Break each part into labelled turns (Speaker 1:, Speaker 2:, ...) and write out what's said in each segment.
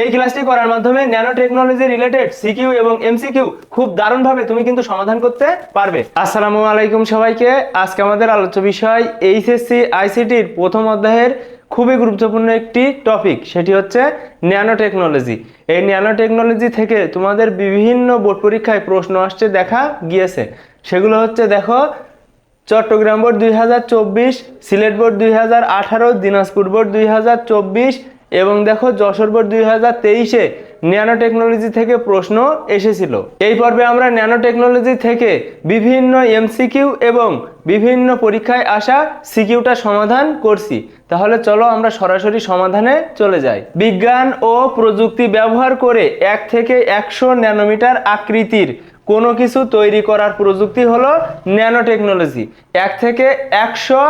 Speaker 1: এই ক্লাসটি করার মাধ্যমে ন্যানো টেকনোলজি রিলেটেড সিকিউ এবং এমসিকিউ খুব দারুণভাবে তুমি কিন্তু সমাধান করতে পারবে। আসসালামু আলাইকুম সবাইকে। আজকে আমাদের আলোচ্য বিষয় এইচএসসি আইসিটির প্রথম অধ্যায়ের খুবই গুরুত্বপূর্ণ একটি টপিক, সেটি হচ্ছে ন্যানো টেকনোলজি এই ন্যানো টেকনোলজি থেকে তোমাদের বিভিন্ন বোর্ড পরীক্ষায় প্রশ্ন আসছে, দেখা গিয়েছে। সেগুলো হচ্ছে, দেখো, চট্টগ্রাম বোর্ড দুই হাজার চব্বিশ, সিলেট বোর্ড দুই হাজার আঠারো, দিনাজপুর বোর্ড দুই হাজার চব্বিশ এবং দেখো যশোর বোর্ড দুই হাজার তেইশে ন্যানো টেকনোলজি থেকে প্রশ্ন এসেছিল। এই পর্বে আমরা ন্যানো টেকনোলজি থেকে বিভিন্ন এমসিকিউ এবং বিভিন্ন পরীক্ষায় আসা সিকিউটা সমাধান করছি। তাহলে চলো আমরা সরাসরি সমাধানে চলে যাই। বিজ্ঞান ও প্রযুক্তি ব্যবহার করে এক থেকে একশো ন্যানোমিটার আকৃতির কোনো কিছু তৈরি করার প্রযুক্তি হলো ন্যানো টেকনোলজি এক থেকে একশো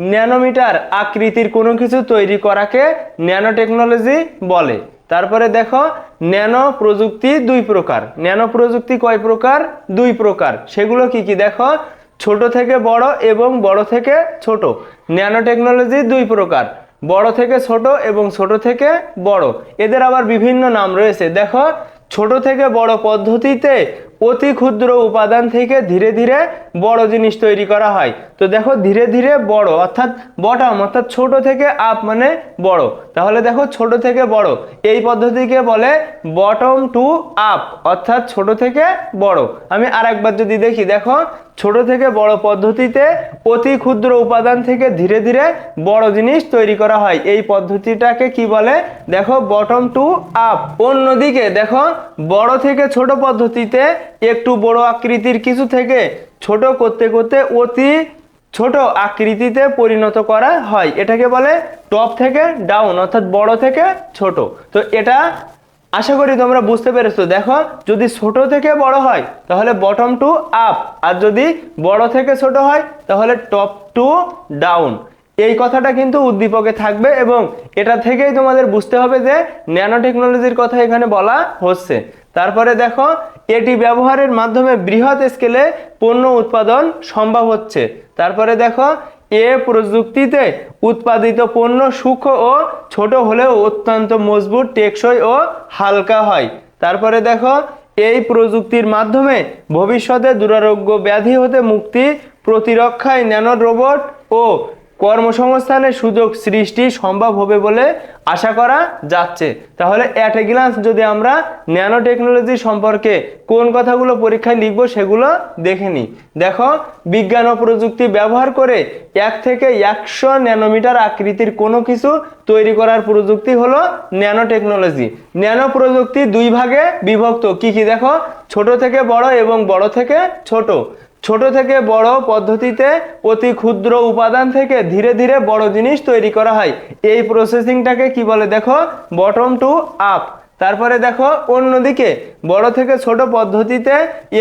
Speaker 1: ন্যানোমিটার আকৃতির কোনো কিছু তৈরি করাকে ন্যানো টেকনোলজি বলে। তারপরে দেখো, ন্যানো প্রযুক্তি দুই প্রকার। ন্যানো প্রযুক্তি কয় প্রকার? দুই প্রকার। সেগুলো কি কি? দেখো, ছোট থেকে বড় এবং বড় থেকে ছোট। ন্যানো টেকনোলজি দুই প্রকার। বড় থেকে ছোট এবং ছোট থেকে বড়। এদের আবার বিভিন্ন নাম রয়েছে। দেখো, ছোট থেকে বড় পদ্ধতিতে অতি ক্ষুদ্র উপাদান থেকে ধীরে ধীরে বড় জিনিস তৈরি করা হয়। তো দেখো ধীরে ধীরে বড়, অর্থাৎ বটম অর্থাৎ ছোট থেকে আপ মানে বড়। তাহলে দেখো ছোট থেকে বড়, এই পদ্ধতিকে বলে বটম টু আপ অর্থাৎ ছোট থেকে বড়। আমি আর একবার যদি দেখি, দেখো ছোট থেকে বড় পদ্ধতিতে অতি ক্ষুদ্র উপাদান থেকে ধীরে ধীরে বড় জিনিস তৈরি করা হয়। এই পদ্ধতিটাকে কি বলে? দেখো বটম টু আপ অন্যদিকে দেখো বড় থেকে ছোট পদ্ধতিতে একটু বড় আকৃতির কিছু থেকে ছোট করতে করতে অতি ছোট আকৃতিতে পরিণত করা হয়। এটাকে বলে টপ থেকে ডাউন অর্থাৎ বড় থেকে ছোট। তো এটা আশা করি তোমরা বুঝতে পেরেছ। দেখো, যদি ছোট থেকে বড় হয়, তাহলে বটম টু আপ আর যদি বড় থেকে ছোট হয়, তাহলে টপ টু ডাউন এই কথাটা কিন্তু উদ্দীপকে থাকবে এবং এটা থেকেই তোমাদের বুঝতে হবে যে ন্যানো টেকনোলজির কথা এখানে বলা হচ্ছে। তারপরে দেখো, এটি ব্যবহারের মাধ্যমে বৃহৎ স্কেলে পণ্য উৎপাদন সম্ভব হচ্ছে। তারপরে দেখো, এ প্রযুক্তিতে উৎপাদিত পণ্য সূক্ষ্ম ও ছোট হলেও অত্যন্ত মজবুত, টেকসই ও হালকা হয়। তারপরে দেখো, এই প্রযুক্তির মাধ্যমে ভবিষ্যতে দুরারোগ্য ব্যাধি হতে মুক্তি, প্রতিরক্ষায় ন্যানো রোবট ও কর্মসংস্থানের সুযোগ সৃষ্টি সম্ভব হবে বলে আশা করা যাচ্ছে। তাহলে অ্যাট এ গ্লান্স যদি আমরা ন্যানো টেকনোলজি সম্পর্কে কোন কথাগুলো পরীক্ষায় লিখব সেগুলো দেখে নিই। দেখো, বিজ্ঞান ও প্রযুক্তি ব্যবহার করে এক থেকে একশো ন্যানোমিটার আকৃতির কোনো কিছু তৈরি করার প্রযুক্তি হলো ন্যানো টেকনোলজি ন্যানো প্রযুক্তি দুই ভাগে বিভক্ত। কি কি দেখো? ছোট থেকে বড় এবং বড় থেকে ছোট। ছোট থেকে বড় পদ্ধতিতে অতি ক্ষুদ্র উপাদান থেকে ধীরে ধীরে বড় জিনিস তৈরি করা হয়। এই প্রসেসিংটাকে কি বলে দেখো? বটম টু আপ তারপরে দেখো, অন্যদিকে বড় থেকে ছোট পদ্ধতিতে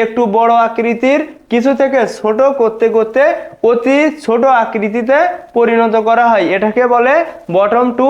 Speaker 1: একটু বড় আকৃতির, কিছু থেকে ছোট করতে করতে অতি ছোট আকৃতিতে পরিণত করা হয়। এটাকে বলে বটম টু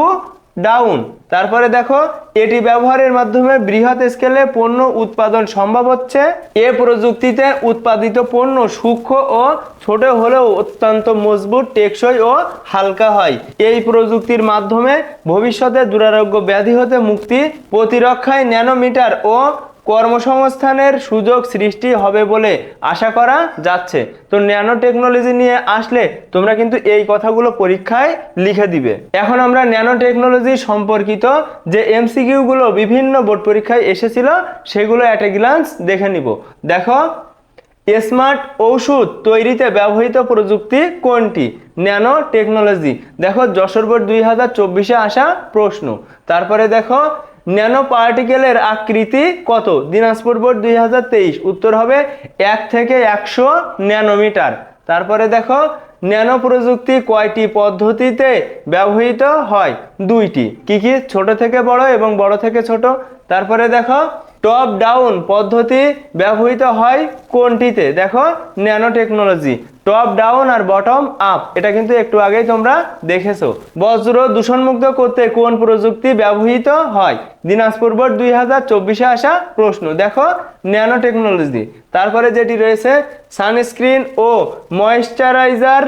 Speaker 1: ডাউন। তারপরে দেখো, এটি ব্যবহারের মাধ্যমে বৃহৎ স্কেলে পণ্য উৎপাদন সম্ভব হচ্ছে। এ প্রযুক্তিতে উৎপাদিত পণ্য সূক্ষ্ম ও ছোট হলেও অত্যন্ত মজবুত, টেকসই ও হালকা হয়। এই প্রযুক্তির মাধ্যমে ভবিষ্যতে দুরারোগ্য ব্যাধি হতে মুক্তি, প্রতিরক্ষায় ন্যানোমিটার ও কর্মসংস্থানের সুযোগ সৃষ্টি হবে বলে আশা করা যাচ্ছে। তো ন্যানো টেকনোলজি নিয়ে আসলে তোমরা কিন্তু এই কথাগুলো পরীক্ষায় লিখে দিবে। এখন আমরা ন্যানো টেকনোলজি সম্পর্কিত যে এমসিকিউগুলো বিভিন্ন বোর্ড পরীক্ষায় এসেছিল, সেগুলো অ্যাট এ গ্লান্স দেখে নিব। দেখো, স্মার্ট ঔষধ তৈরিতে ব্যবহৃত প্রযুক্তি কোনটি? ন্যানো টেকনোলজি দেখো, যশোর বোর্ড দুই হাজার চব্বিশে আসা প্রশ্ন। তারপরে দেখো ন্যানো পার্টিকেলের আকৃতি কত? দিনাজপুর বোর্ড দুই হাজার তেইশ। উত্তর হবে এক থেকে একশো ন্যানোমিটার। তারপরে দেখো ন্যানো প্রযুক্তি কয়টি পদ্ধতিতে ব্যবহৃত হয়? দুইটি। কি কি? ছোট থেকে বড় এবং বড় থেকে ছোট। তারপরে দেখো টপ ডাউন পদ্ধতি ব্যবহৃত হয় কোনটিতে? দেখো ন্যানো টেকনোলজি টপ ডাউন আর বটম আপ এটা কিন্তু একটু আগেই তোমরা দেখেছ। বজ্র দূষণমুক্ত করতে কোন প্রযুক্তি ব্যবহৃত হয়? দিনাজপুর বোর্ড দুই হাজার চব্বিশে আসা প্রশ্ন। দেখো ন্যানো টেকনোলজি তারপরে যেটি রয়েছে সানস্ক্রিন ও ময়েশ্চারাইজার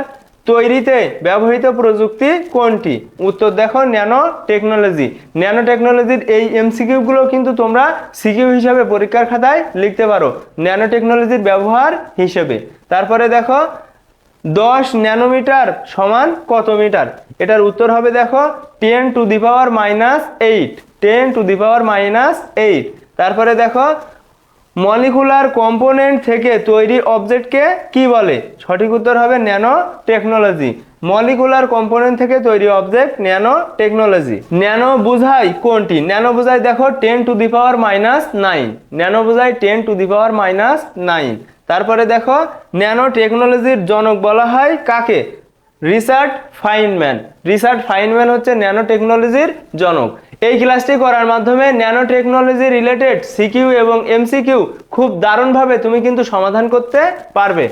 Speaker 1: তৈরিতে ব্যবহৃত প্রযুক্তি কোনটি? উত্তর দেখো ন্যানো টেকনোলজি ন্যানো টেকনোলজির এই এমসিকিউগুলো কিন্তু তোমরা সিকিউ হিসাবে পরীক্ষার খাতায় লিখতে পারো ন্যানো টেকনোলজির ব্যবহার হিসেবে। তারপরে দেখো, দশ ন্যানোমিটার সমান কত মিটার? এটার উত্তর হবে দেখো, ten to the power minus eight, ten to the power minus eight. তারপরে দেখো মলিকুলার কম্পোনেন্ট থেকে তৈরি অবজেক্টকে কি বলে? সঠিক উত্তর হবে ন্যানো টেকনোলজি মলিকুলার কম্পোনেন্ট থেকে তৈরি অবজেক্ট ন্যানো টেকনোলজি ন্যানো বুঝাই কোনটি? ন্যানো বুঝাই দেখো ten to the power minus nine. Nano বুঝাই ten to the power minus nine. তারপরে দেখো ন্যানো টেকনোলজির জনক বলা হয় কাকে? Richard Feynman. রিচার্ড ফাইনম্যান হচ্ছে ন্যানো টেকনোলজির জনক। এই ক্লাসটি করার মাধ্যমে ন্যানো টেকনোলজি রিলেটেড সিকিউ এবং এমসিকিউ খুব দারুণভাবে তুমি কিন্তু সমাধান করতে পারবে।